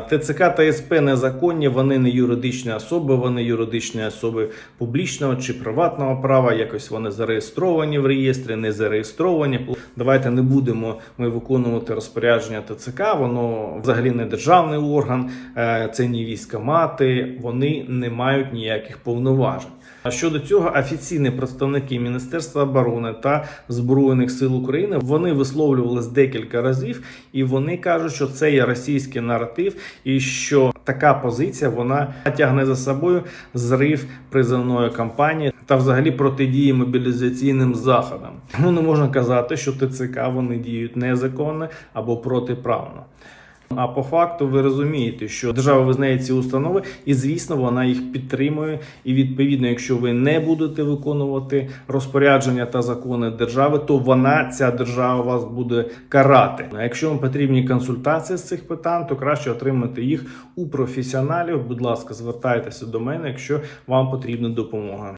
ТЦК та СП незаконні, вони не юридичні особи, вони юридичні особи публічного чи приватного права. Якось вони зареєстровані в реєстрі, не зареєстровані. Давайте не будемо ми виконувати розпорядження ТЦК. Воно взагалі не державний орган, е, це не військомати, вони не мають ніяких повноважень. А щодо цього, офіційні представники Міністерства оборони та Збройних сил України вони висловлювалися декілька разів, і вони кажуть, що це є російський наратив, і що така позиція вона тягне за собою зрив призовної кампанії та взагалі протидії мобілізаційним заходам. Тому не можна казати, що ТЦК вони діють незаконно або протиправно. А по факту ви розумієте, що держава визнає ці установи, і звісно, вона їх підтримує. І відповідно, якщо ви не будете виконувати розпорядження та закони держави, то вона ця держава вас буде карати. А якщо вам потрібні консультації з цих питань, то краще отримати їх у професіоналів. Будь ласка, звертайтеся до мене, якщо вам потрібна допомога.